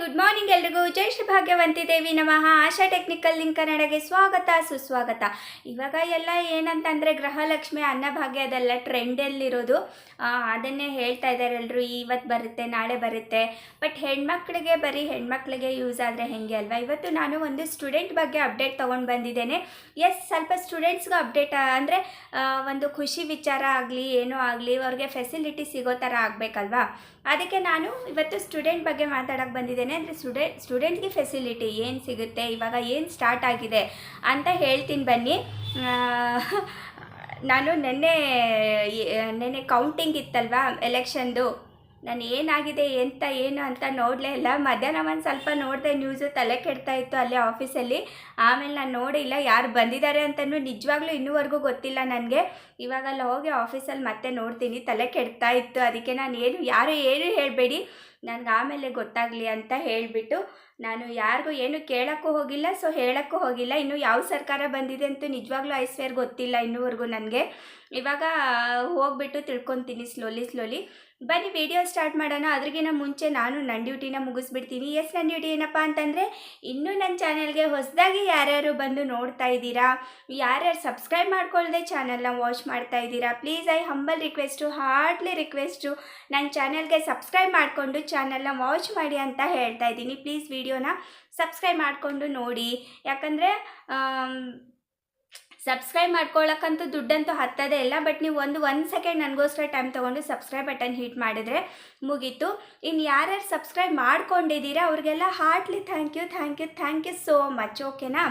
Good morning ಎಲ್ರಿಗೂ. ಜೈ ಶ್ರೀ ಭಾಗ್ಯವಂತಿ ದೇವಿ ನಮಃ. ಆಶಾ technical link ಕನ್ನಡಗೆ ಸ್ವಾಗತ, ಸುಸ್ವಾಗತ. ಇವಾಗ ಎಲ್ಲ ಏನಂತಂದರೆ ಗೃಹಲಕ್ಷ್ಮಿ ಅನ್ನಭಾಗ್ಯ ಅದೆಲ್ಲ ಟ್ರೆಂಡಲ್ಲಿರೋದು. ಅದನ್ನೇ ಹೇಳ್ತಾ ಇದ್ದಾರೆ ಎಲ್ಲರೂ ಇವತ್ತು ಬರುತ್ತೆ, ನಾಳೆ ಬರುತ್ತೆ. ಬಟ್ ಹೆಣ್ಮಕ್ಳಿಗೆ ಬರೀ ಹೆಣ್ಮಕ್ಳಿಗೆ ಯೂಸ್ ಆದರೆ ಹೆಂಗೆ ಅಲ್ವಾ? ಇವತ್ತು ನಾನು ಒಂದು ಸ್ಟೂಡೆಂಟ್ ಬಗ್ಗೆ ಅಪ್ಡೇಟ್ ತೊಗೊಂಡು ಬಂದಿದ್ದೇನೆ. ಎಸ್ ಸ್ವಲ್ಪ ಸ್ಟೂಡೆಂಟ್ಸ್ಗೂ ಅಪ್ಡೇಟ್, ಅಂದರೆ ಒಂದು ಖುಷಿ ವಿಚಾರ ಆಗಲಿ, ಏನೋ ಆಗಲಿ, ಅವ್ರಿಗೆ ಫೆಸಿಲಿಟಿ ಸಿಗೋ ಥರ ಆಗಬೇಕಲ್ವಾ? ಅದಕ್ಕೆ ನಾನು ಇವತ್ತು ಸ್ಟೂಡೆಂಟ್ ಬಗ್ಗೆ ಮಾತಾಡೋಕ್ಕೆ ಬಂದಿದ್ದೇನೆ. ಅಂದರೆ ಸ್ಟೂಡೆ ಸ್ಟೂಡೆಂಟ್ಗೆ ಫೆಸಿಲಿಟಿ ಏನು ಸಿಗುತ್ತೆ, ಇವಾಗ ಏನು ಸ್ಟಾರ್ಟ್ ಆಗಿದೆ ಅಂತ ಹೇಳ್ತೀನಿ ಬನ್ನಿ. ನಾನು ನೆನ್ನೆ ನೆನ್ನೆ ಕೌಂಟಿಂಗ್ ಇತ್ತಲ್ವಾ ಎಲೆಕ್ಷನ್ದು ನಾನು ಏನಾಗಿದೆ ಎಂತ, ಏನು ಅಂತ ನೋಡಲೇ ಇಲ್ಲ. ಮಧ್ಯಾಹ್ನ ಒಂದು ಸ್ವಲ್ಪ ನೋಡಿದೆ ನ್ಯೂಸು ತಲೆ ಕೆಡ್ತಾ ಇತ್ತು ಅಲ್ಲೇ ಆಫೀಸಲ್ಲಿ ಆಮೇಲೆ ನಾನು ನೋಡಿಲ್ಲ ಯಾರು ಬಂದಿದ್ದಾರೆ ಅಂತಲೂ ನಿಜವಾಗ್ಲೂ ಇನ್ನೂವರೆಗೂ ಗೊತ್ತಿಲ್ಲ ನನಗೆ. ಇವಾಗ ಅಲ್ಲಿ ಹೋಗಿ ಆಫೀಸಲ್ಲಿ ಮತ್ತೆ ನೋಡ್ತೀನಿ, ತಲೆ ಕೆಡ್ತಾ ಇತ್ತು. ಅದಕ್ಕೆ ನಾನು ಏನು, ಯಾರು ಏನು ಹೇಳಬೇಡಿ. ನನಗೆ ಆಮೇಲೆ ಗೊತ್ತಾಗಲಿ ಅಂತ ಹೇಳಿಬಿಟ್ಟು ನಾನು ಯಾರಿಗೂ ಏನು ಕೇಳೋಕ್ಕೂ ಹೋಗಿಲ್ಲ ಸೊ ಹೇಳೋಕ್ಕೂ ಹೋಗಿಲ್ಲ. ಇನ್ನು ಯಾವ ಸರ್ಕಾರ ಬಂದಿದೆ ಅಂತೂ ನಿಜವಾಗ್ಲೂ ಐಸ್ವೇರ್ ಗೊತ್ತಿಲ್ಲ ಇನ್ನೂವರೆಗೂ ನನಗೆ. ಇವಾಗ, ಹೋಗ್ಬಿಟ್ಟು ತಿಳ್ಕೊತೀನಿ ಸ್ಲೋಲಿ ಸ್ಲೋಲಿ ಬನ್ನಿ ವಿಡಿಯೋ ಸ್ಟಾರ್ಟ್ ಮಾಡೋಣ. ಅದ್ರಿಗಿನ ಮುಂಚೆ ನಾನು ನನ್ನ ಡ್ಯೂಟಿನ ಮುಗಿಸ್ಬಿಡ್ತೀನಿ. ಎಸ್ ನನ್ನ ಡ್ಯೂಟಿ ಏನಪ್ಪ ಅಂತಂದರೆ, ಇನ್ನೂ ನನ್ನ ಚಾನಲ್ಗೆ ಹೊಸದಾಗಿ ಯಾರ್ಯಾರು ಬಂದು ನೋಡ್ತಾ ಇದ್ದೀರಾ, ಯಾರ್ಯಾರು ಸಬ್ಸ್ಕ್ರೈಬ್ ಮಾಡ್ಕೊಳ್ಳದೆ ಚಾನಲ್ನ ವಾಚ್ ಮಾಡ್ತಾ ಇದ್ದೀರಾ please I humble request heartly request ನನ್ನ ಚಾನಲ್ಗೆ ಸಬ್ಸ್ಕ್ರೈಬ್ ಮಾಡಿಕೊಂಡು ಚಾನಲ್ನ ವಾಚ್ ಮಾಡಿ ಅಂತ ಹೇಳ್ತಾ ಇದ್ದೀನಿ. ಪ್ಲೀಸ್ ವಿಡಿಯೋನ ಸಬ್ಸ್ಕ್ರೈಬ್ ಮಾಡಿಕೊಂಡು ನೋಡಿ. ಯಾಕಂದರೆ ಸಬ್ಸ್ಕ್ರೈಬ್ ಮಾಡ್ಕೊಳ್ಳೋಕ್ಕಂತೂ ದುಡ್ಡಂತೂ ಹತ್ತದೇ ಇಲ್ಲ ಬಟ್ ನೀವು ಒಂದು ಒಂದು ಸೆಕೆಂಡ್ ನನಗೋಸ್ಕರ ಟೈಮ್ ತೊಗೊಂಡು ಸಬ್ಸ್ಕ್ರೈಬ್ ಬಟನ್ ಹಿಟ್ ಮಾಡಿದರೆ ಮುಗೀತು. ಇನ್ನು ಯಾರ್ಯಾರು ಸಬ್ಸ್ಕ್ರೈಬ್ ಮಾಡ್ಕೊಂಡಿದ್ದೀರಾ, ಅವ್ರಿಗೆಲ್ಲ heartly thank you thank you thank you so much ಓಕೆನಾ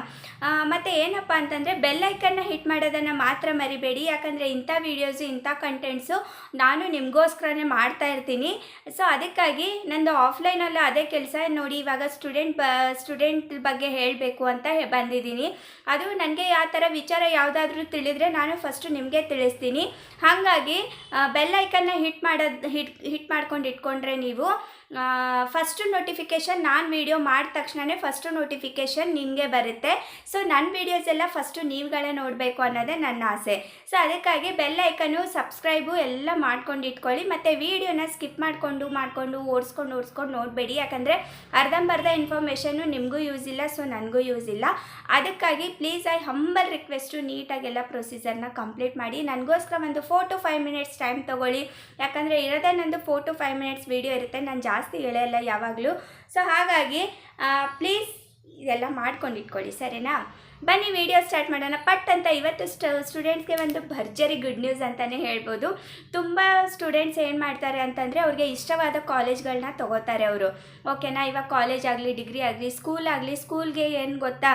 ಮತ್ತು ಏನಪ್ಪ ಅಂತಂದರೆ ಬೆಲ್ಲೈಕನ್ನ ಹಿಟ್ ಮಾಡೋದನ್ನು ಮಾತ್ರ ಮರಿಬೇಡಿ, ಯಾಕಂದರೆ ಇಂಥ ವೀಡಿಯೋಸು ಇಂಥ ಕಂಟೆಂಟ್ಸು ನಾನು ನಿಮಗೋಸ್ಕರನೇ ಮಾಡ್ತಾ ಇರ್ತೀನಿ. ಸೊ ಅದಕ್ಕಾಗಿ ನಂದು ಆಫ್ಲೈನಲ್ಲೂ ಅದೇ ಕೆಲಸ, ನೋಡಿ ಇವಾಗ ಸ್ಟೂಡೆಂಟ್ ಬ ಸ್ಟೂಡೆಂಟ್ ಬಗ್ಗೆ ಹೇಳಬೇಕು ಅಂತ ಬಂದಿದ್ದೀನಿ. ಅದು ನನಗೆ ಯಾವ ಥರ ವಿಚಾರ ಯಾವುದಾದ್ರೂ ತಿಳಿದ್ರೆ ನಾನು ಫಸ್ಟು ನಿಮಗೆ ತಿಳಿಸ್ತೀನಿ. ಹಾಗಾಗಿ ಬೆಲ್ಲೈಕನ್ನ ಹಿಟ್ ಮಾಡೋದು ಹಿಟ್ ಹಿಟ್ ಮಾಡ್ಕೊಂಡು ಇಟ್ಕೊಂಡ್ರೆ ನೀವು ಫಸ್ಟು ನೋಟಿಫಿಕೇಷನ್ ನಾನು ವೀಡಿಯೋ ಮಾಡಿದ ತಕ್ಷಣವೇ ಫಸ್ಟು ನೋಟಿಫಿಕೇಷನ್ ನಿಮಗೆ ಬರುತ್ತೆ. ಸೊ ನನ್ನ ವೀಡಿಯೋಸ್ ಎಲ್ಲ ಫಸ್ಟು ನೀವುಗಳೇ ನೋಡಬೇಕು ಅನ್ನೋದೇ ನನ್ನ ಆಸೆ. ಸೊ ಅದಕ್ಕಾಗಿ ಬೆಲ್ ಐಕನ್ನು ಸಬ್ಸ್ಕ್ರೈಬು ಎಲ್ಲ ಮಾಡ್ಕೊಂಡು ಇಟ್ಕೊಳ್ಳಿ. ಮತ್ತು ವೀಡಿಯೋನ ಸ್ಕಿಪ್ ಮಾಡಿಕೊಂಡು ಮಾಡಿಕೊಂಡು, ಓಡಿಸ್ಕೊಂಡು ಓಡಿಸ್ಕೊಂಡು ನೋಡಬೇಡಿ. ಯಾಕಂದರೆ ಅರ್ಧಂಬರ್ಧ ಇನ್ಫಾರ್ಮೇಷನು ನಿಮಗೂ ಯೂಸ್ ಇಲ್ಲ ಸೊ ನನಗೂ ಯೂಸ್ ಇಲ್ಲ. ಅದಕ್ಕಾಗಿ ಪ್ಲೀಸ್ ಐ ಹಂಬಲ್ ರಿಕ್ವೆಸ್ಟು ನೀಟಾಗೆಲ್ಲ ಪ್ರೊಸೀಜರ್ನ ಕಂಪ್ಲೀಟ್ ಮಾಡಿ. ನನಗೋಸ್ಕರ ಒಂದು four to five minutes time ತೊಗೊಳ್ಳಿ. ಯಾಕಂದರೆ ಇರೋದೇ ನಂದು four to five minutes video ಇರುತ್ತೆ. ನಾನು ಜಾಸ್ತಿ ಎಳೆಯಲ್ಲ ಯಾವಾಗಲೂ. ಸೊ ಹಾಗಾಗಿ ಪ್ಲೀಸ್ ಇದೆಲ್ಲ ಮಾಡ್ಕೊಂಡು ಇಟ್ಕೊಳ್ಳಿ ಸರಿನಾ? ಬನ್ನಿ ವಿಡಿಯೋ ಸ್ಟಾರ್ಟ್ ಮಾಡೋಣ. ಪಟ್ ಅಂತ ಇವತ್ತು ಸ್ಟೂಡೆಂಟ್ಸ್ಗೆ ಒಂದು ಭರ್ಜರಿ ಗುಡ್ ನ್ಯೂಸ್ ಅಂತಲೇ ಹೇಳ್ಬೋದು. ತುಂಬ ಸ್ಟೂಡೆಂಟ್ಸ್ ಏನು ಮಾಡ್ತಾರೆ ಅಂತಂದರೆ, ಅವ್ರಿಗೆ ಇಷ್ಟವಾದ ಕಾಲೇಜ್ಗಳನ್ನ ತೊಗೋತಾರೆ ಅವರು. ಓಕೆನಾ ಇವಾಗ ಕಾಲೇಜ್ ಆಗಲಿ ಡಿಗ್ರಿ ಆಗಲಿ ಸ್ಕೂಲ್ ಆಗಲಿ ಸ್ಕೂಲ್ಗೆ ಏನು ಗೊತ್ತಾ?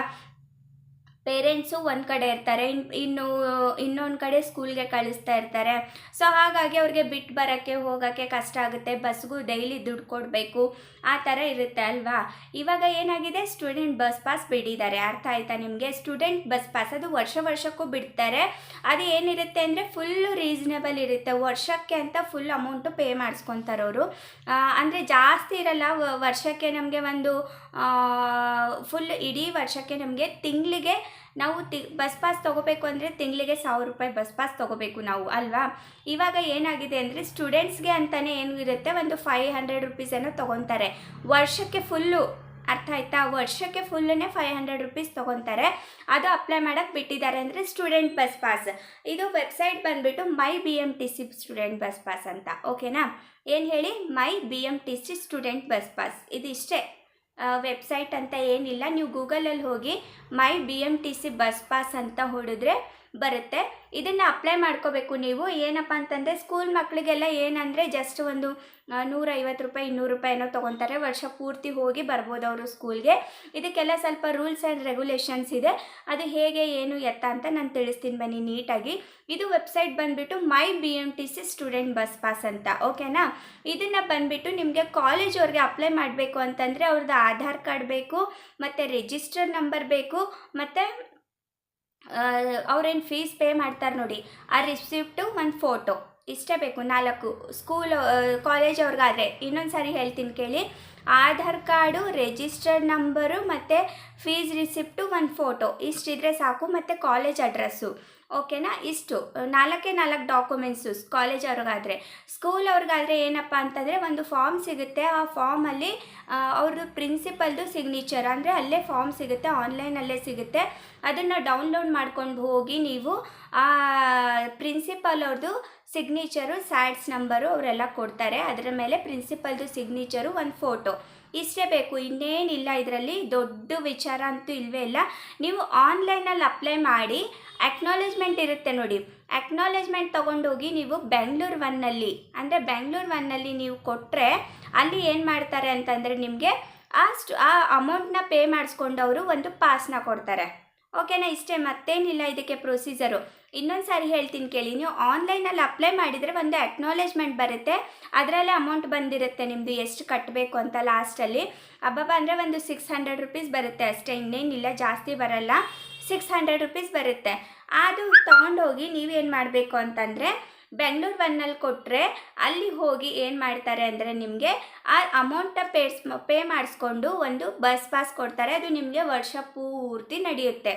ಪೇರೆಂಟ್ಸು ಒಂದು ಕಡೆ ಇರ್ತಾರೆ ಇನ್ನು ಇನ್ನು, ಇನ್ನೊಂದು ಕಡೆ ಸ್ಕೂಲ್ಗೆ ಕಳಿಸ್ತಾ ಇರ್ತಾರೆ. ಸೊ ಹಾಗಾಗಿ ಅವ್ರಿಗೆ ಬಿಟ್ಟು ಬರೋಕ್ಕೆ, ಹೋಗೋಕ್ಕೆ ಕಷ್ಟ ಆಗುತ್ತೆ. ಬಸ್ಗೂ ಡೈಲಿ ದುಡ್ಡು ಕೊಡಬೇಕು. ಆ ಥರ ಇರುತ್ತೆ ಅಲ್ವಾ? ಇವಾಗ ಏನಾಗಿದೆ? ಸ್ಟೂಡೆಂಟ್ ಬಸ್ ಪಾಸ್ ಬಿಡಿದ್ದಾರೆ ಅರ್ಥ ಆಯ್ತಾ ನಿಮಗೆ? ಸ್ಟೂಡೆಂಟ್ ಬಸ್ ಪಾಸ್ ಅದು ವರ್ಷ ವರ್ಷಕ್ಕೂ ಬಿಡ್ತಾರೆ. ಅದು ಏನಿರುತ್ತೆ ಅಂದರೆ ಫುಲ್ಲು ರೀಸನೇಬಲ್ ಇರುತ್ತೆ. ವರ್ಷಕ್ಕೆ ಅಂತ ಫುಲ್ ಅಮೌಂಟು ಪೇ ಮಾಡಿಸ್ಕೊತಾರವರು. ಅಂದರೆ ಜಾಸ್ತಿ ಇರಲ್ಲ. ವರ್ಷಕ್ಕೆ ನಮಗೆ ಒಂದು ಫುಲ್ ಇಡೀ ವರ್ಷಕ್ಕೆ ನಮಗೆ ತಿಂಗಳಿಗೆ ನಾವು ತಿ, ಬಸ್ ಪಾಸ್ ತೊಗೋಬೇಕು ಅಂದರೆ ತಿಂಗಳಿಗೆ ಸಾವಿರ ರೂಪಾಯಿ ಬಸ್ ಪಾಸ್ ತೊಗೋಬೇಕು ನಾವು, ಅಲ್ವಾ? ಇವಾಗ ಏನಾಗಿದೆ ಅಂದರೆ ಸ್ಟೂಡೆಂಟ್ಸ್ಗೆ ಅಂತಲೇ ಏನು ಇರುತ್ತೆ, ಒಂದು ಫೈವ್ ಹಂಡ್ರೆಡ್ ರುಪೀಸನ್ನು ತೊಗೊತಾರೆ. ವರ್ಷಕ್ಕೆ ಫುಲ್ಲು ಅರ್ಥ ಆಯ್ತಾ? ವರ್ಷಕ್ಕೆ ಫುಲ್ಲೇ ಫೈವ್ ಹಂಡ್ರೆಡ್ ರುಪೀಸ್ ತೊಗೊತಾರೆ. ಅದು ಅಪ್ಲೈ ಮಾಡೋಕ್ಕೆ ಬಿಟ್ಟಿದ್ದಾರೆ ಅಂದರೆ ಸ್ಟೂಡೆಂಟ್ ಬಸ್ ಪಾಸ್ ಇದು ವೆಬ್ಸೈಟ್ ಬಂದುಬಿಟ್ಟು my B M T C student bus pass ಅಂತ ಓಕೆನಾ ಏನು ಹೇಳಿ? My B M T C student bus pass ಇದಿಷ್ಟೇ. ವೆಬ್ಸೈಟ್ ಅಂತ ಏನಿಲ್ಲ. ನೀವು ಗೂಗಲಲ್ಲಿ ಹೋಗಿ my B M T C bus pass ಅಂತ ಹೊಡೆದ್ರೆ ಬರುತ್ತೆ. ಇದನ್ನು ಅಪ್ಲೈ ಮಾಡ್ಕೋಬೇಕು ನೀವು. ಏನಪ್ಪ ಅಂತಂದರೆ ಸ್ಕೂಲ್ ಮಕ್ಕಳಿಗೆಲ್ಲ ಏನಂದರೆ ಜಸ್ಟ್ ಒಂದು ನೂರೈವತ್ತು ರೂಪಾಯಿ, ಇನ್ನೂರು ರೂಪಾಯಿ ಏನೋ ತೊಗೊತಾರೆ. ವರ್ಷ ಪೂರ್ತಿ ಹೋಗಿ ಬರ್ಬೋದು ಅವರು ಸ್ಕೂಲ್ಗೆ. ಇದಕ್ಕೆಲ್ಲ ಸ್ವಲ್ಪ ರೂಲ್ಸ್ ಆ್ಯಂಡ್ ರೆಗ್ಯುಲೇಷನ್ಸ್ ಇದೆ. ಅದು ಹೇಗೆ, ಏನು ಎತ್ತ ಅಂತ ನಾನು ತಿಳಿಸ್ತೀನಿ ಬನ್ನಿ ನೀಟಾಗಿ. ಇದು ವೆಬ್ಸೈಟ್ ಬಂದುಬಿಟ್ಟು my B M T C student bus pass ಅಂತ, ಓಕೆನಾ? ಇದನ್ನು ಬಂದುಬಿಟ್ಟು ನಿಮಗೆ ಕಾಲೇಜ್ ಅವ್ರಿಗೆ ಅಪ್ಲೈ ಮಾಡಬೇಕು ಅಂತಂದರೆ ಅವ್ರದ್ದು ಆಧಾರ್ ಕಾರ್ಡ್ ಬೇಕು, ಮತ್ತು ರಿಜಿಸ್ಟರ್ ನಂಬರ್ ಬೇಕು, ಮತ್ತು ಅವ್ರೇನು ಫೀಸ್ ಪೇ ಮಾಡ್ತಾರೆ ನೋಡಿ. ಆ ರಿಸಿಪ್ಟು ಒಂದು ಫೋಟೋ. ಇಷ್ಟೇ ಬೇಕು ನಾಲ್ಕು ಸ್ಕೂಲ್ ಕಾಲೇಜ್ ಅವ್ರಿಗಾದರೆ ಇನ್ನೊಂದು ಸಾರಿ ಹೇಳ್ತೀನಿ ಕೇಳಿ. ಆಧಾರ್ ಕಾರ್ಡು ರಿಜಿಸ್ಟರ್ಡ್ ನಂಬರು ಮತ್ತು ಫೀಸ್ ರಿಸಿಪ್ಟು ಒಂದು ಫೋಟೋ ಇಷ್ಟಿದ್ರೆ ಸಾಕು, ಮತ್ತು ಕಾಲೇಜ್ ಅಡ್ರೆಸ್ಸು ಓಕೆನಾ? ಇಷ್ಟು. ನಾಲ್ಕೇ ನಾಲ್ಕು ಡಾಕ್ಯುಮೆಂಟ್ಸು ಕಾಲೇಜ್ ಅವ್ರಿಗಾದರೆ. ಸ್ಕೂಲ್ ಅವ್ರಿಗಾದರೆ ಏನಪ್ಪ ಅಂತಂದರೆ ಒಂದು ಫಾರ್ಮ್ ಸಿಗುತ್ತೆ. ಆ ಫಾರ್ಮಲ್ಲಿ ಅವ್ರದ್ದು ಪ್ರಿನ್ಸಿಪಲ್ದು ಸಿಗ್ನೇಚರ್ ಅಂದರೆ ಅಲ್ಲೇ ಫಾರ್ಮ್ ಸಿಗುತ್ತೆ ಆನ್ಲೈನಲ್ಲೇ ಸಿಗುತ್ತೆ. ಅದನ್ನು ಡೌನ್ಲೋಡ್ ಮಾಡ್ಕೊಂಡು ಹೋಗಿ ನೀವು, ಆ ಪ್ರಿನ್ಸಿಪಲ್ ಅವ್ರದ್ದು ಸಿಗ್ನೇಚರು ಸ್ಯಾಡ್ಸ್ ನಂಬರು ಅವರೆಲ್ಲ ಕೊಡ್ತಾರೆ. ಅದರ ಮೇಲೆ ಪ್ರಿನ್ಸಿಪಲ್ದು ಸಿಗ್ನೇಚರು ಒಂದು ಫೋಟೋ ಇಷ್ಟೇ ಬೇಕು, ಇನ್ನೇನಿಲ್ಲ ಇದರಲ್ಲಿ, ದೊಡ್ಡ ವಿಚಾರ ಅಂತೂ ಇಲ್ಲವೇ ಇಲ್ಲ. ನೀವು ಆನ್ಲೈನಲ್ಲಿ ಅಪ್ಲೈ ಮಾಡಿ ಅಕ್ನಾಲೇಜ್ಮೆಂಟ್ ಇರುತ್ತೆ ನೋಡಿ. ಅಕ್ನಾಲೇಜ್ಮೆಂಟ್ ತೊಗೊಂಡೋಗಿ ನೀವು ಬೆಂಗಳೂರು ಒನ್ನಲ್ಲಿ ಅಂದರೆ ಬೆಂಗಳೂರು ಒನ್ನಲ್ಲಿ ನೀವು ಕೊಟ್ಟರೆ ಅಲ್ಲಿ ಏನು ಮಾಡ್ತಾರೆ ಅಂತಂದರೆ ನಿಮಗೆ ಅಷ್ಟು, ಆ ಅಮೌಂಟ್ನ ಪೇ ಮಾಡಿಸ್ಕೊಂಡವರು ಒಂದು ಪಾಸ್ನ ಕೊಡ್ತಾರೆ. ಓಕೆನಾ, ಇಷ್ಟೇ, ಮತ್ತೇನಿಲ್ಲ, ಇದಕ್ಕೆ ಪ್ರೊಸೀಜರು. ಇನ್ನೊಂದು ಸಾರಿ ಹೇಳ್ತೀನಿ ಕೇಳಿ, ನೀವು ಆನ್ಲೈನಲ್ಲಿ ಅಪ್ಲೈ ಮಾಡಿದರೆ ಒಂದು ಅಕ್ನಾಲೇಜ್ಮೆಂಟ್ ಬರುತ್ತೆ. ಅದರಲ್ಲೇ ಅಮೌಂಟ್ ಬಂದಿರುತ್ತೆ ನಿಮ್ಮದು ಎಷ್ಟು ಕಟ್ಟಬೇಕು ಅಂತ ಲಾಸ್ಟಲ್ಲಿ ಅಬ್ಬಬ್ಬ ಅಂದರೆ ಒಂದು ಸಿಕ್ಸ್ ಹಂಡ್ರೆಡ್ ರುಪೀಸ್ ಬರುತ್ತೆ ಅಷ್ಟೇ, ಇನ್ನೇನಿಲ್ಲ, ಜಾಸ್ತಿ ಬರಲ್ಲ. ಸಿಕ್ಸ್ ಹಂಡ್ರೆಡ್ ರುಪೀಸ್ ಬರುತ್ತೆ. ಅದು ತೊಗೊಂಡೋಗಿ ನೀವೇನು ಮಾಡಬೇಕು ಅಂತಂದರೆ ಬೆಂಗಳೂರು ಒನ್ನಲ್ಲಿ ಕೊಟ್ಟರೆ ಅಲ್ಲಿ ಹೋಗಿ ಏನು ಮಾಡ್ತಾರೆ ಅಂದರೆ ನಿಮಗೆ ಆ ಅಮೌಂಟ ಪೇಸ್ ಪೇ ಮಾಡಿಸ್ಕೊಂಡು ಒಂದು ಬಸ್ ಪಾಸ್ ಕೊಡ್ತಾರೆ. ಅದು ನಿಮಗೆ ವರ್ಷ ಪೂರ್ತಿ ನಡೆಯುತ್ತೆ.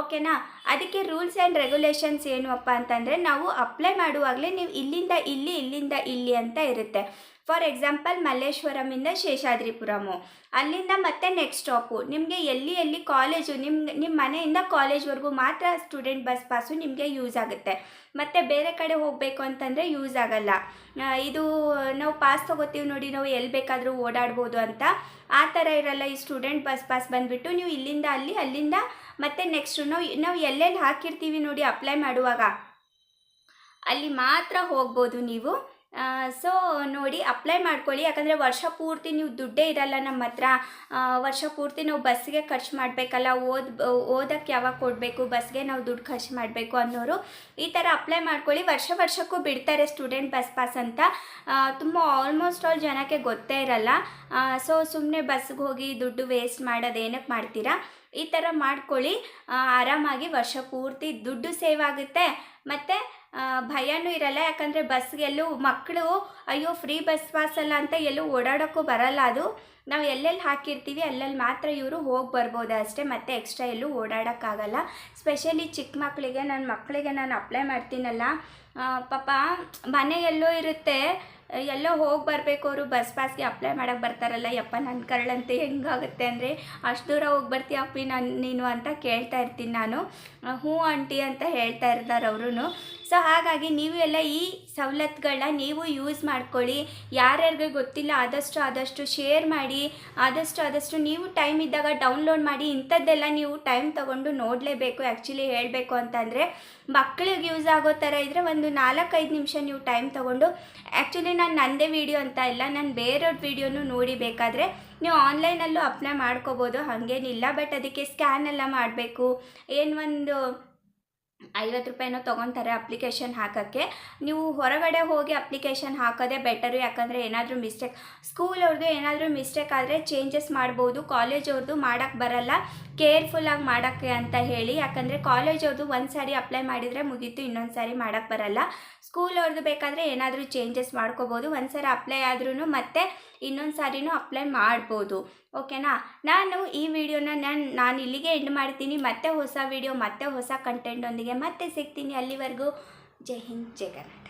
ಓಕೆನಾ ಅದಕ್ಕೆ ರೂಲ್ಸ್ ಆ್ಯಂಡ್ ರೆಗ್ಯುಲೇಷನ್ಸ್ ಏನು ಅಪ್ಪ ಅಂತಂದರೆ ನಾವು ಅಪ್ಲೈ ಮಾಡುವಾಗಲೇ ನೀವು ಇಲ್ಲಿಂದ ಇಲ್ಲಿ ಇಲ್ಲಿಂದ ಇಲ್ಲಿ ಅಂತ ಇರುತ್ತೆ. ಫಾರ್ ಎಕ್ಸಾಂಪಲ್ ಮಲ್ಲೇಶ್ವರಮಿಂದ ಶೇಷಾದ್ರಿಪುರಮು. ಅಲ್ಲಿಂದ ಮತ್ತೆ ನೆಕ್ಸ್ಟ್ ಸ್ಟಾಪು. ನಿಮಗೆ ಎಲ್ಲಿ ಎಲ್ಲಿ ಕಾಲೇಜು ನಿಮ್ಮ ನಿಮ್ಮ ಮನೆಯಿಂದ ಕಾಲೇಜ್ವರೆಗೂ ಮಾತ್ರ ಸ್ಟೂಡೆಂಟ್ ಬಸ್ ಪಾಸು ನಿಮಗೆ ಯೂಸ್ ಆಗುತ್ತೆ. ಮತ್ತು ಬೇರೆ ಕಡೆ ಹೋಗಬೇಕು ಅಂತಂದರೆ ಯೂಸ್ ಆಗಲ್ಲ. ಇದು ನಾವು ಪಾಸ್ ತೊಗೋತೀವಿ ನೋಡಿ, ನಾವು ಎಲ್ಲಿ ಬೇಕಾದರೂ ಓಡಾಡ್ಬೋದು ಅಂತ. ಆ ಥರ ಇರಲ್ಲ ಈ ಸ್ಟೂಡೆಂಟ್ ಬಸ್ ಪಾಸ್ ಬಂದುಬಿಟ್ಟು ನೀವು ಇಲ್ಲಿಂದ ಅಲ್ಲಿ, ಅಲ್ಲಿಂದ ಮತ್ತೆ ನೆಕ್ಸ್ಟು ನಾವು ನಾವು ಎಲ್ಲೆಲ್ಲಿ ಹಾಕಿರ್ತೀವಿ ನೋಡಿ ಅಪ್ಲೈ ಮಾಡುವಾಗ. ಅಲ್ಲಿ ಮಾತ್ರ ಹೋಗ್ಬೋದು ನೀವು. ಸೊ ನೋಡಿ ಅಪ್ಲೈ ಮಾಡ್ಕೊಳ್ಳಿ. ಯಾಕಂದರೆ ವರ್ಷ ಪೂರ್ತಿ ನೀವು ದುಡ್ಡೇ ಇರಲ್ಲ ನಮ್ಮ ಹತ್ರ. ವರ್ಷ ಪೂರ್ತಿ ನಾವು ಬಸ್ಗೆ ಖರ್ಚು ಮಾಡಬೇಕಲ್ಲ, ಓದ್, ಓದಕ್ಕೆ ಯಾವಾಗ ಕೊಡಬೇಕು ಬಸ್ಗೆ ನಾವು ದುಡ್ಡು ಖರ್ಚು ಮಾಡಬೇಕು ಅನ್ನೋರು, ಈ ಥರ ಅಪ್ಲೈ ಮಾಡ್ಕೊಳ್ಳಿ. ವರ್ಷ ವರ್ಷಕ್ಕೂ ಬಿಡ್ತಾರೆ ಸ್ಟೂಡೆಂಟ್ ಬಸ್ ಪಾಸ್ ಅಂತ. ತುಂಬ ಆಲ್ಮೋಸ್ಟ್ ಆಲ್ ಜನಕ್ಕೆ ಗೊತ್ತೇ ಇರಲ್ಲ. ಸೊ ಸುಮ್ಮನೆ ಬಸ್ಗೆ ಹೋಗಿ ದುಡ್ಡು ವೇಸ್ಟ್ ಮಾಡೋದು ಏನಕ್ಕೆ ಮಾಡ್ತೀರಾ? ಈ ಥರ ಮಾಡ್ಕೊಳ್ಳಿ. ಆರಾಮಾಗಿ ವರ್ಷ ಪೂರ್ತಿ ದುಡ್ಡು ಸೇವ್ ಆಗುತ್ತೆ. ಮತ್ತು ಭಯನೂ ಇರಲ್ಲ. ಯಾಕಂದರೆ ಬಸ್ಗೆಲ್ಲೂ ಮಕ್ಕಳು ಅಯ್ಯೋ ಫ್ರೀ ಬಸ್ ಪಾಸ್ ಅಲ್ಲ ಅಂತ ಎಲ್ಲೂ ಓಡಾಡೋಕ್ಕೂ ಬರಲ್ಲ ಅದು. ನಾವು ಎಲ್ಲೆಲ್ಲಿ ಹಾಕಿರ್ತೀವಿ ಅಲ್ಲಲ್ಲಿ ಮಾತ್ರ ಇವರು ಹೋಗಿ ಬರ್ಬೋದು ಅಷ್ಟೇ. ಮತ್ತೆ ಎಕ್ಸ್ಟ್ರಾ ಎಲ್ಲೂ ಓಡಾಡೋಕ್ಕಾಗಲ್ಲ. ಸ್ಪೆಷಲಿ ಚಿಕ್ಕ ಮಕ್ಕಳಿಗೆ ನನ್ನ ಮಕ್ಕಳಿಗೆ ನಾನು ಅಪ್ಲೈ ಮಾಡ್ತೀನಲ್ಲ. ಪಾಪ ಮನೆ ಎಲ್ಲೋ ಇರುತ್ತೆ. ಎಲ್ಲೋ ಹೋಗಿ ಬರಬೇಕು ಅವರು. ಬಸ್ ಪಾಸ್ಗೆ ಅಪ್ಲೈ ಮಾಡೋಕ್ಕೆ ಬರ್ತಾರಲ್ಲ. ಯಪ್ಪ ನನ್ನ ಕರಳಂತೆ ಹೆಂಗಾಗುತ್ತೆ ಅಂದರೆ ಅಷ್ಟು ದೂರ ಹೋಗಿ ಬರ್ತೀಯಪ್ಪಿ ನಾನು ನೀನು ಅಂತ ಕೇಳ್ತಾ ಇರ್ತೀನಿ ನಾನು. ಹ್ಞೂ ಆಂಟಿ ಅಂತ ಹೇಳ್ತಾ ಇರ್ತಾರೆ ಅವರು ಸೊ ಹಾಗಾಗಿ ನೀವು ಎಲ್ಲ ಈ ಸವಲತ್ತುಗಳನ್ನ ನೀವು ಯೂಸ್ ಮಾಡ್ಕೊಳ್ಳಿ. ಯಾರ್ಯಾರಿಗೆ ಗೊತ್ತಿಲ್ಲ, ಆದಷ್ಟು ಆದಷ್ಟು ಶೇರ್ ಮಾಡಿ, ಆದಷ್ಟು ಆದಷ್ಟು ನೀವು ಟೈಮ್ ಇದ್ದಾಗ ಡೌನ್ಲೋಡ್ ಮಾಡಿ, ಇಂಥದ್ದೆಲ್ಲ ನೀವು ಟೈಮ್ ತೊಗೊಂಡು ನೋಡಲೇಬೇಕು ಆ್ಯಕ್ಚುಲಿ ಹೇಳಬೇಕು ಅಂತಂದರೆ. ಮಕ್ಕಳಿಗೆ ಯೂಸ್ ಆಗೋ ಥರ ಇದ್ದರೆ ಒಂದು ನಾಲ್ಕೈದು ನಿಮಿಷ ನೀವು ಟೈಮ್ ತೊಗೊಂಡು. ಆ್ಯಕ್ಚುಲಿ ನಾನು ನನ್ನದೇ ವೀಡಿಯೋ ಅಂತ ಇಲ್ಲ, ನಾನು ಬೇರೆಯವ್ರ ವೀಡಿಯೋನು ನೋಡಿ ಬೇಕಾದರೆ ನೀವು ಆನ್ಲೈನಲ್ಲೂ ಅಪ್ಲೈ ಮಾಡ್ಕೋಬೋದು, ಹಾಗೇನಿಲ್ಲ. ಬಟ್ ಅದಕ್ಕೆ ಸ್ಕ್ಯಾನ್ ಎಲ್ಲ ಮಾಡಬೇಕು. ಏನು ಒಂದು ಐವತ್ತು ರೂಪಾಯಿನೋ ತೊಗೊತಾರೆ ಅಪ್ಲಿಕೇಶನ್ ಹಾಕೋಕ್ಕೆ. ನೀವು ಹೊರಗಡೆ ಹೋಗಿ ಅಪ್ಲಿಕೇಶನ್ ಹಾಕೋದೇ ಬೆಟರು ಯಾಕಂದರೆ ಏನಾದರೂ ಮಿಸ್ಟೇಕ್ ಸ್ಕೂಲ್ ಅವ್ರದ್ದು ಏನಾದರೂ ಮಿಸ್ಟೇಕ್ ಆದರೆ ಚೇಂಜಸ್ ಮಾಡ್ಬೋದು ಕಾಲೇಜ್ ಅವ್ರದ್ದು ಮಾಡೋಕ್ಕೆ ಬರಲ್ಲ. ಕೇರ್ಫುಲ್ಲಾಗಿ ಮಾಡೋಕ್ಕೆ ಅಂತ ಹೇಳಿ, ಯಾಕಂದರೆ ಕಾಲೇಜ್ ಅವ್ರದ್ದು ಒಂದು ಸಾರಿ ಅಪ್ಲೈ ಮಾಡಿದರೆ ಮುಗೀತು, ಇನ್ನೊಂದು ಸಾರಿ ಮಾಡೋಕ್ಕೆ ಬರಲ್ಲ. ಸ್ಕೂಲ್ ಅವ್ರದ್ದು ಬೇಕಾದರೆ ಏನಾದರೂ ಚೇಂಜಸ್ ಮಾಡ್ಕೋಬೋದು. ಒಂದು ಸಾರಿ ಅಪ್ಲೈ ಆದ್ರೂ ಮತ್ತೆ ಇನ್ನೊಂದು ಸಾರಿನೂ ಅಪ್ಲೈ ಮಾಡ್ಬೋದು ಓಕೆನಾ ನಾನು ಈ ವಿಡಿಯೋನ ನಾನು ನಾನು ಇಲ್ಲಿಗೆ ಎಂಡ್ ಮಾಡ್ತೀನಿ. ಮತ್ತೆ ಹೊಸ ವಿಡಿಯೋ ಮತ್ತೆ ಹೊಸ ಕಂಟೆಂಟೊಂದಿಗೆ ಮತ್ತೆ ಸಿಗ್ತೀನಿ ಅಲ್ಲಿವರೆಗೂ. ಜೈ ಹಿಂದ್, ಜೈ ಕರ್ನಾಟಕ.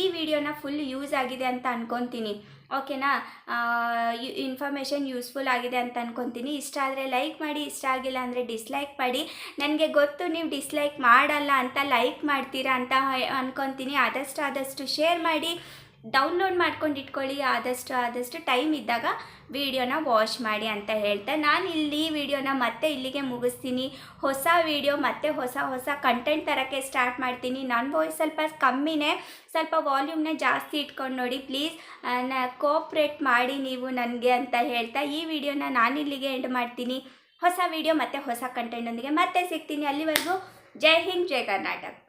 ಈ ವಿಡಿಯೋನ ಫುಲ್ ಯೂಸ್ ಆಗಿದೆ ಅಂತ ಅನ್ಕೊತೀನಿ ಓಕೆನಾ ಇನ್ಫಾರ್ಮೇಷನ್ ಯೂಸ್ಫುಲ್ ಆಗಿದೆ ಅಂತ ಅನ್ಕೊತೀನಿ. ಇಷ್ಟ ಆದರೆ ಲೈಕ್ ಮಾಡಿ, ಇಷ್ಟ ಆಗಿಲ್ಲ ಅಂದರೆ ಡಿಸ್ಲೈಕ್ ಮಾಡಿ. ನನಗೆ ಗೊತ್ತು ನೀವು ಡಿಸ್ಲೈಕ್ ಮಾಡಲ್ಲ ಅಂತ ಲೈಕ್ ಮಾಡ್ತೀರಾ ಅಂತ ಅನ್ಕೊತೀನಿ. ಆದಷ್ಟು ಆದಷ್ಟು ಶೇರ್ ಮಾಡಿ. ಡೌನ್ಲೋಡ್ ಮಾಡ್ಕೊಂಡು ಇಟ್ಕೊಳ್ಳಿ. ಆದಷ್ಟು ಆದಷ್ಟು ಟೈಮ್ ಇದ್ದಾಗ ವಿಡಿಯೋನ ವಾಚ್ ಮಾಡಿ ಅಂತ ಹೇಳ್ತಾ. ನಾನು ಇಲ್ಲಿ ವಿಡಿಯೋನ ಮತ್ತೆ ಇಲ್ಲಿಗೆ ಮುಗಿಸ್ತೀನಿ. ಹೊಸ ವಿಡಿಯೋ ಮತ್ತೆ ಹೊಸ ಹೊಸ ಕಂಟೆಂಟ್ ತರೋಕ್ಕೆ ಸ್ಟಾರ್ಟ್ ಮಾಡ್ತೀನಿ. ನನ್ನ ವಾಯ್ಸ್ ಸ್ವಲ್ಪ ಕಮ್ಮಿನೇ, ಸ್ವಲ್ಪ ವಾಲ್ಯೂಮ್ನ ಜಾಸ್ತಿ ಇಟ್ಕೊಂಡು ನೋಡಿ. ಪ್ಲೀಸ್ನ ಕೋಪ್ರೇಟ್ ಮಾಡಿ ನೀವು ನನಗೆ ಅಂತ ಹೇಳ್ತಾ. ಈ ವಿಡಿಯೋನ ನಾನು ಇಲ್ಲಿಗೆ ಎಂಡ್ ಮಾಡ್ತೀನಿ. ಹೊಸ ವಿಡಿಯೋ ಮತ್ತು ಹೊಸ ಕಂಟೆಂಟೊಂದಿಗೆ ಮತ್ತೆ ಸಿಗ್ತೀನಿ. ಅಲ್ಲಿವರೆಗೂ ಜೈ ಹಿಂದ್, ಜೈ ಕರ್ನಾಟಕ.